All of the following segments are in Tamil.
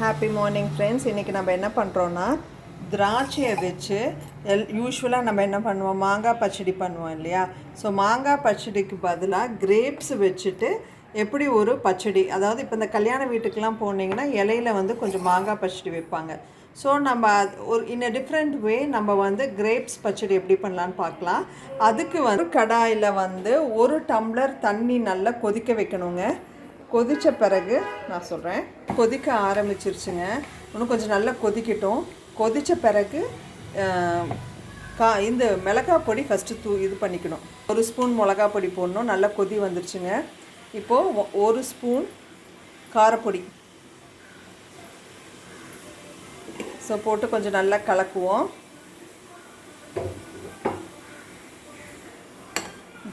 ஹாப்பி மார்னிங் ஃப்ரெண்ட்ஸ் இன்றைக்கி நம்ம என்ன பண்ணுறோன்னா திராட்சையை வச்சு எல் யூஸ்வலாக நம்ம என்ன பண்ணுவோம்? மாங்காய் பச்சடி பண்ணுவோம் இல்லையா? ஸோ மாங்காய் பச்சடிக்கு பதிலாக கிரேப்ஸ் வச்சுட்டு எப்படி ஒரு பச்சடி அதாவது இப்போ இந்த கல்யாண வீட்டுக்கெலாம் போனீங்கன்னா இலையில வந்து கொஞ்சம் மாங்காய் பச்சடி வைப்பாங்க. ஸோ நம்ம ஒரு இன் அ டிஃப்ரெண்ட் வே நம்ம வந்து கிரேப்ஸ் பச்சடி எப்படி பண்ணலான்னு பார்க்கலாம். அதுக்கு வந்து கடாயில் வந்து ஒரு டம்ளர் தண்ணி நல்லா கொதிக்க வைக்கணுங்க. கொதித்த பிறகு நான் சொல்கிறேன் கொதிக்க ஆரம்பிச்சிருச்சுங்க. இன்னும் கொஞ்சம் நல்லா கொதிக்கட்டும். கொதித்த பிறகு கா இந்த மிளகாய் பொடி ஃபஸ்ட்டு தூ இது பண்ணிக்கணும். ஒரு ஸ்பூன் மிளகா பொடி போடணும். நல்லா கொதி வந்துருச்சுங்க. இப்போது ஒரு ஸ்பூன் காரப்பொடி. ஸோ போட்டு கொஞ்சம் நல்லா கலக்குவோம்.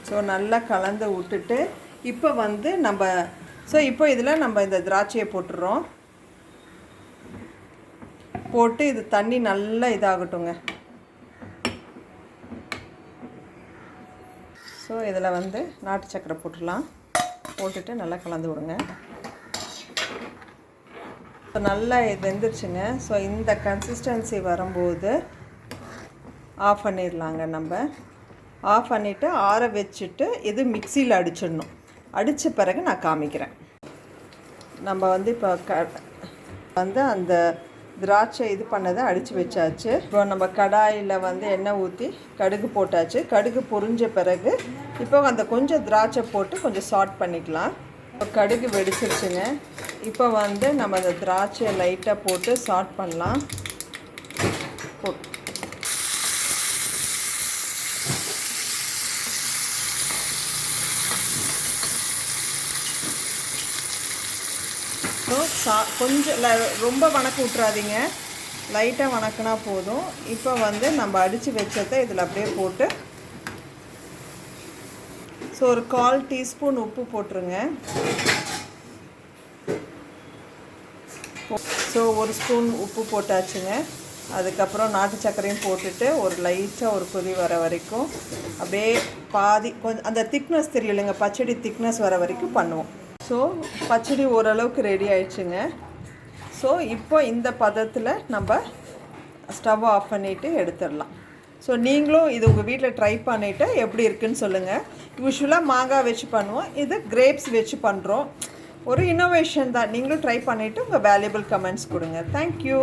ஸோ நல்லா கலந்து விட்டுட்டு இப்போ வந்து நம்ம ஸோ இப்போ இதில் நம்ம இந்த திராட்சையை போட்டுடுறோம். போட்டு இது தண்ணி நல்லா இதாகட்டுங்க. ஸோ இதில் வந்து நாட்டு சக்கரை போட்டுடலாம். போட்டுட்டு நல்லா கலந்து விடுங்க. ஸோ நல்லா இது வெந்துருச்சுங்க. ஸோ இந்த கன்சிஸ்டன்சி வரும்போது ஆஃப் பண்ணிடலாங்க நம்ம. ஆஃப் பண்ணிவிட்டு ஆற வச்சுட்டு இது மிக்சியில் அடிச்சிடணும். அடித்த பிறகு நான் காமிக்கிறேன். நம்ம வந்து இப்போ க வந்து அந்த திராட்சை இது பண்ணதை அடித்து வச்சாச்சு. இப்போ நம்ம கடாயில் வந்து எண்ணெய் ஊற்றி கடுகு போட்டாச்சு. கடுகு பொரிஞ்ச பிறகு இப்போ அந்த கொஞ்சம் திராட்சை போட்டு கொஞ்சம் சாட் பண்ணிக்கலாம். இப்போ கடுகு வெடிச்சிருச்சுங்க. இப்போ வந்து நம்ம அந்த திராட்சையை லைட்டாக போட்டு சாட் பண்ணலாம். போட்டு ஸோ சா கொஞ்சம் ரொம்ப வணக்க விட்றாதீங்க லைட்டாக வணக்கினா போதும். இப்போ வந்து நம்ம அடித்து வச்சதை இதில் அப்படியே போட்டு ஸோ ஒரு கால் டீஸ்பூன் உப்பு போட்டுருங்க. ஸோ ஒரு ஸ்பூன் உப்பு போட்டாச்சுங்க. அதுக்கப்புறம் நாட்டு சர்க்கரையும் போட்டுட்டு ஒரு லைட்டாக ஒரு கொதி வர வரைக்கும் அப்படியே பாதி கொஞ்சம் அந்த திக்னஸ் தெரியலைங்க பச்சடி திக்னஸ் வர வரைக்கும் பண்ணுவோம். ஸோ பச்சடி ஓரளவுக்கு ரெடி ஆயிடுச்சுங்க. ஸோ இப்போ இந்த பதத்தில் நம்ம ஸ்டவ் ஆஃப் பண்ணிவிட்டு எடுத்துடலாம். ஸோ நீங்களும் இது உங்கள் வீட்டில் ட்ரை பண்ணிவிட்டு எப்படி இருக்குன்னு சொல்லுங்கள் யூஸ்வலாக மாங்காய் வச்சு பண்ணுவோம். இது கிரேப்ஸ் வச்சு பண்ணுறோம் ஒரு இன்னோவேஷன் தான். நீங்களும் ட்ரை பண்ணிவிட்டு உங்கள் வேல்யூபிள் கமெண்ட்ஸ் கொடுங்க. தேங்க்யூ